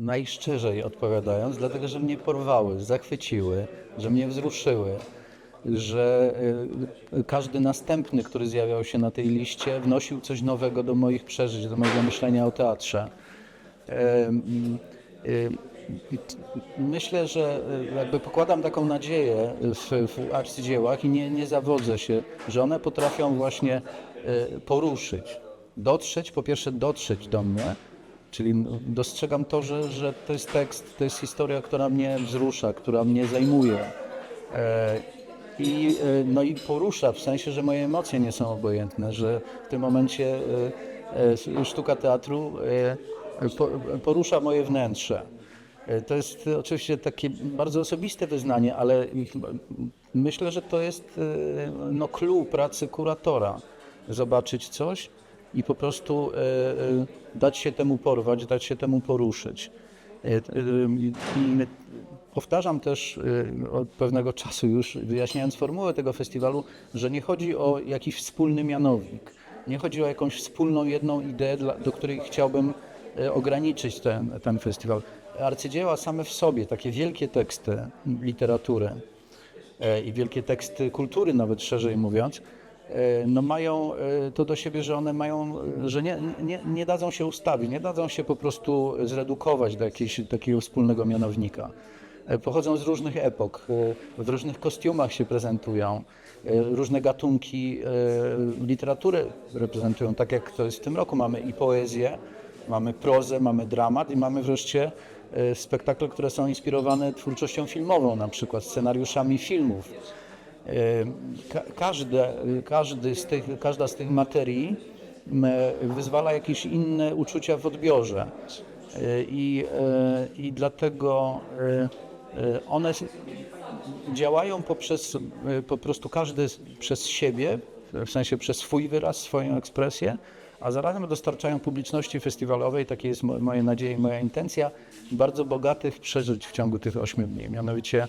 najszczerzej odpowiadając, dlatego że mnie porwały, zachwyciły, że mnie wzruszyły, że y, każdy następny, który zjawiał się na tej liście, wnosił coś nowego do moich przeżyć, do mojego myślenia o teatrze. Y, Myślę, że y, jakby pokładam taką nadzieję w, w arcydziełach i nie, nie zawodzę się, że one potrafią właśnie poruszyć, dotrzeć, po pierwsze dotrzeć do mnie, czyli no, dostrzegam to, że, że to jest tekst, to jest historia, która mnie wzrusza, która mnie zajmuje. E, I, e, no i porusza, w sensie, że moje emocje nie są obojętne, że w tym momencie e, sztuka teatru po, porusza moje wnętrze. To jest oczywiście takie bardzo osobiste wyznanie, ale myślę, że to jest no, clue pracy kuratora. Zobaczyć coś i po prostu e, e, dać się temu porwać, dać się temu poruszyć. E, powtarzam też od pewnego czasu już, wyjaśniając formułę tego festiwalu, że nie chodzi o jakiś wspólny mianownik. Nie chodzi o jakąś wspólną jedną ideę, do której chciałbym ograniczyć ten, ten festiwal. Arcydzieła same w sobie, takie wielkie teksty literatury i wielkie teksty kultury, nawet szerzej mówiąc, no mają e, to do siebie, że one mają, e, że nie, nie, nie dadzą się ustawić, nie dadzą się po prostu zredukować do jakiegoś takiego wspólnego mianownika. E, Pochodzą z różnych epok, e, w różnych kostiumach się prezentują, e, różne gatunki e, literatury reprezentują, tak jak to jest w tym roku. Mamy i poezję, mamy prozę, mamy dramat i mamy wreszcie e, spektakle, które są inspirowane twórczością filmową, na przykład scenariuszami filmów. Ka każde, każdy z tych, każda z tych materii wyzwala jakieś inne uczucia w odbiorze. E, I, e, i dlatego e, one działają poprzez po prostu każdy przez siebie, w sensie przez swój wyraz, swoją ekspresję, a zarazem dostarczają publiczności festiwalowej, takie jest mo- moje nadzieje i moja intencja, bardzo bogatych przeżyć w ciągu tych ośmiu dni. Mianowicie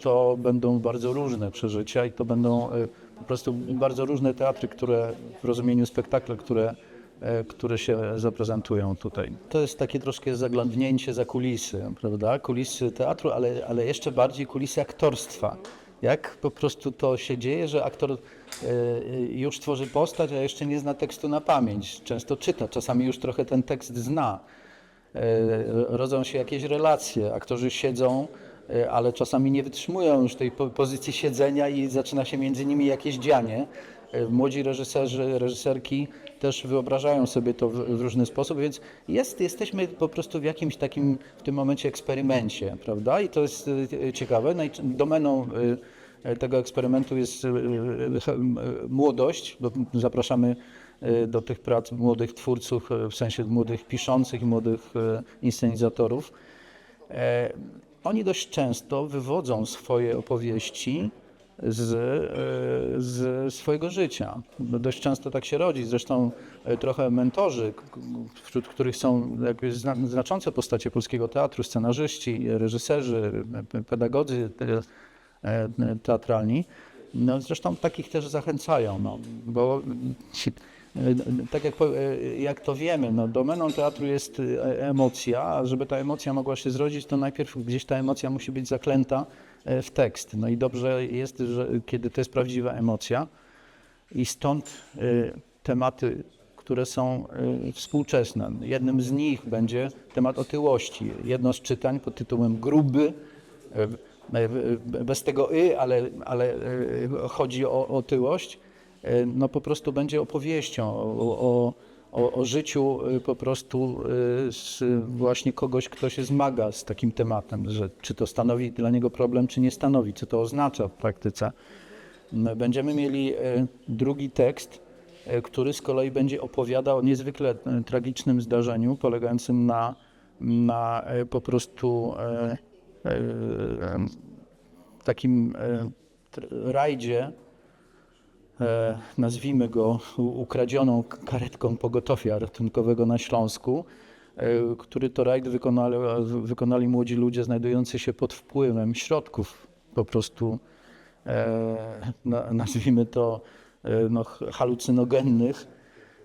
to będą bardzo różne przeżycia i to będą e, po prostu bardzo różne teatry, które w rozumieniu spektakle, które e, które się zaprezentują tutaj. To jest takie troszkę zaglądnięcie za kulisy, prawda? Kulisy teatru, ale, ale jeszcze bardziej kulisy aktorstwa. Jak po prostu to się dzieje, że aktor e, już tworzy postać, a jeszcze nie zna tekstu na pamięć. Często czyta, czasami już trochę ten tekst zna. E, rodzą się jakieś relacje, aktorzy siedzą, e, ale czasami nie wytrzymują już tej po- pozycji siedzenia i zaczyna się między nimi jakieś dzianie. E, Młodzi reżyserzy, reżyserki też wyobrażają sobie to w, różny sposób, więc jest, jesteśmy po prostu w jakimś takim w tym momencie eksperymencie, prawda? I to jest e, ciekawe. Najc- Domeną e, e, tego eksperymentu jest e, e, e, młodość, zapraszamy e, do tych prac młodych twórców, e, w sensie młodych piszących młodych e, inscenizatorów. Oni dość często wywodzą swoje opowieści z, e, z swojego życia. No, Dość często tak się rodzi. Zresztą e, trochę mentorzy, wśród których są zna, znaczące postacie polskiego teatru, scenarzyści, reżyserzy, pedagodzy e, teatralni, no zresztą takich też zachęcają, no, bo tak jak, e, jak to wiemy, no, domeną teatru jest e, emocja, a żeby ta emocja mogła się zrodzić, to najpierw gdzieś ta emocja musi być zaklęta e, w tekst. No i dobrze jest, że kiedy to jest prawdziwa emocja i stąd tematy, które są współczesne. Jednym z nich będzie temat otyłości. Jedno z czytań pod tytułem Gruby, bez tego y, ale, ale chodzi o otyłość, no po prostu będzie opowieścią o, o, o, o życiu e, po prostu z właśnie kogoś, kto się zmaga z takim tematem, że czy to stanowi dla niego problem, czy nie stanowi, co to oznacza w praktyce. M, Będziemy mieli drugi tekst, który z kolei będzie opowiadał o niezwykle tragicznym zdarzeniu, polegającym na, na po prostu takim rajdzie, nazwijmy go ukradzioną karetką pogotowia ratunkowego na Śląsku, e, który to rajd wykonali, wykonali młodzi ludzie znajdujący się pod wpływem środków po prostu, e, na, nazwijmy to, e, no, ch- halucynogennych,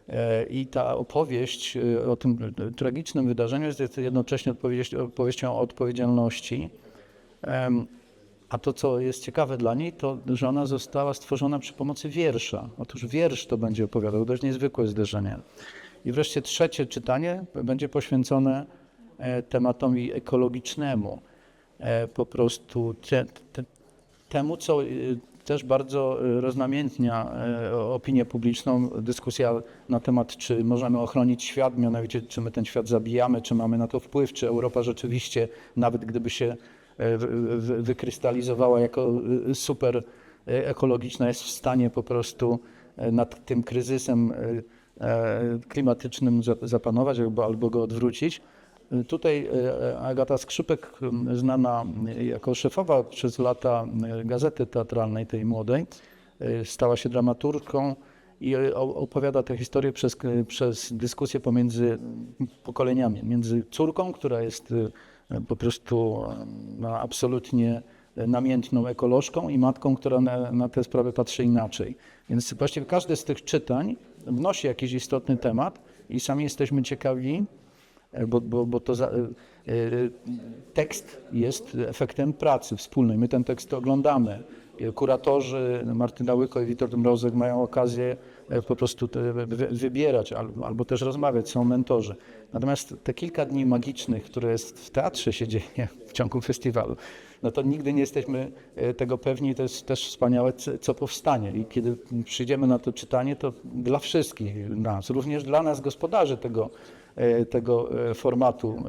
E, I ta opowieść e, o tym e, tragicznym wydarzeniu jest jednocześnie opowieścią o odpowiedzialności. A to, co jest ciekawe dla niej, to, że ona została stworzona przy pomocy wiersza. Otóż wiersz to będzie opowiadał, dość niezwykłe zderzenie. I wreszcie trzecie czytanie będzie poświęcone e, tematowi ekologicznemu. E, Po prostu te, te, temu, co y, też bardzo roznamiętnia e, opinię publiczną, dyskusja na temat, czy możemy ochronić świat, mianowicie czy my ten świat zabijamy, czy mamy na to wpływ, czy Europa rzeczywiście, nawet gdyby się e, wykrystalizowała jako y, super e, ekologiczna, jest w stanie po prostu e, nad tym kryzysem e, e, klimatycznym za- zapanować albo, albo go odwrócić. Tutaj e, Agata Skrzypek, znana jako szefowa przez lata e, gazety teatralnej tej młodej, e, stała się dramaturgką i e, opowiada tę historię przez, przez dyskusję pomiędzy pokoleniami, między córką, która jest e, po prostu absolutnie namiętną ekolożką i matką, która na, na te sprawy patrzy inaczej. Więc właściwie każde z tych czytań wnosi jakiś istotny temat i sami jesteśmy ciekawi, E, bo, bo, bo to za, e, e, tekst jest efektem pracy wspólnej. My ten tekst oglądamy. Kuratorzy Martyna Łyko i Witold Mrozek mają okazję po prostu wybierać albo, też rozmawiać, są mentorzy. Natomiast te kilka dni magicznych, które jest w teatrze się dzieje w ciągu festiwalu, no to nigdy nie jesteśmy e, tego pewni. To jest też wspaniałe, co- powstanie. I kiedy przyjdziemy na to czytanie, to dla wszystkich nas, również dla nas gospodarzy tego, e, tego e, formatu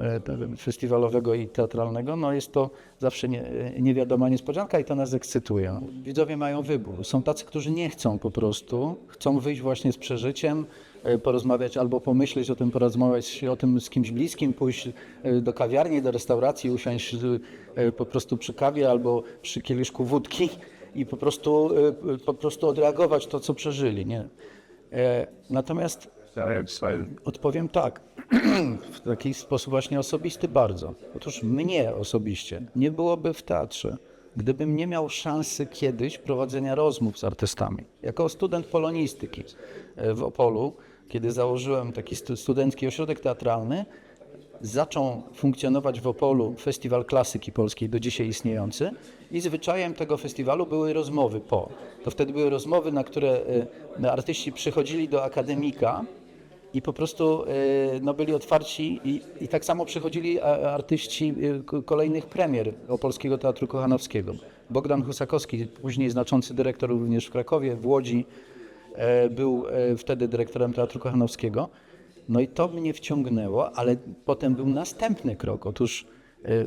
e, festiwalowego i teatralnego, no jest to zawsze nie, e, niewiadoma niespodzianka i to nas ekscytuje. Widzowie mają wybór. Są tacy, którzy nie chcą po prostu, chcą wyjść właśnie z przeżyciem, e, porozmawiać albo pomyśleć o tym, porozmawiać o tym z kimś bliskim, pójść e, do kawiarni, do restauracji, usiąść e, po prostu przy kawie albo przy kieliszku wódki i po prostu, e, po prostu odreagować to, co przeżyli. Nie? E, Natomiast Odpowiem tak, w taki sposób właśnie osobisty bardzo. Otóż mnie osobiście nie byłoby w teatrze, gdybym nie miał szansy kiedyś prowadzenia rozmów z artystami. Jako student polonistyki e, w Opolu, kiedy założyłem taki stu- studencki ośrodek teatralny, zaczął funkcjonować w Opolu Festiwal Klasyki Polskiej, do dzisiaj istniejący i zwyczajem tego festiwalu były rozmowy po. To wtedy były rozmowy, na które e, artyści przychodzili do akademika i po prostu e, no, byli otwarci i, i tak samo przychodzili a- artyści e, kolejnych premier Opolskiego Teatru Kochanowskiego. Bogdan Husakowski, później znaczący dyrektor również w Krakowie, w Łodzi, e, był e, wtedy dyrektorem Teatru Kochanowskiego. No i to mnie wciągnęło, ale potem był następny krok. Otóż e,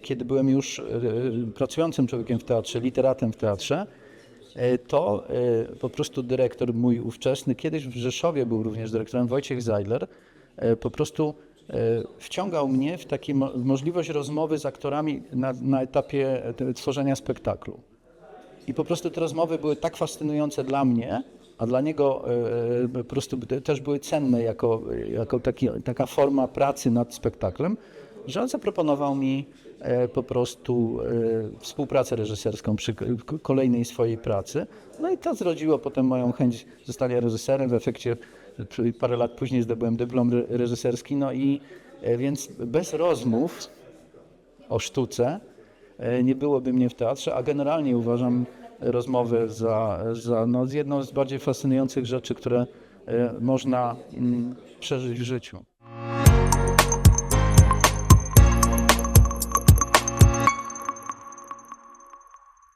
kiedy byłem już e, pracującym człowiekiem w teatrze, literatem w teatrze, e, to e, po prostu dyrektor mój ówczesny, kiedyś w Rzeszowie był również dyrektorem, Wojciech Zeidler, e, po prostu e, wciągał mnie w taką możliwość rozmowy z aktorami na, na etapie e, tworzenia spektaklu. I po prostu te rozmowy były tak fascynujące dla mnie, a dla niego e, po prostu te- też były cenne jako, jako taki, taka forma pracy nad spektaklem, że on zaproponował mi e, po prostu e, współpracę reżyserską przy kolejnej swojej pracy. No i to zrodziło potem moją chęć zostania reżyserem. W efekcie e, parę lat później zdobyłem dyplom re- reżyserski. No i więc bez rozmów o sztuce, nie byłoby mnie w teatrze, a generalnie uważam rozmowę za, za no, jedną z bardziej fascynujących rzeczy, które można mm, przeżyć w życiu.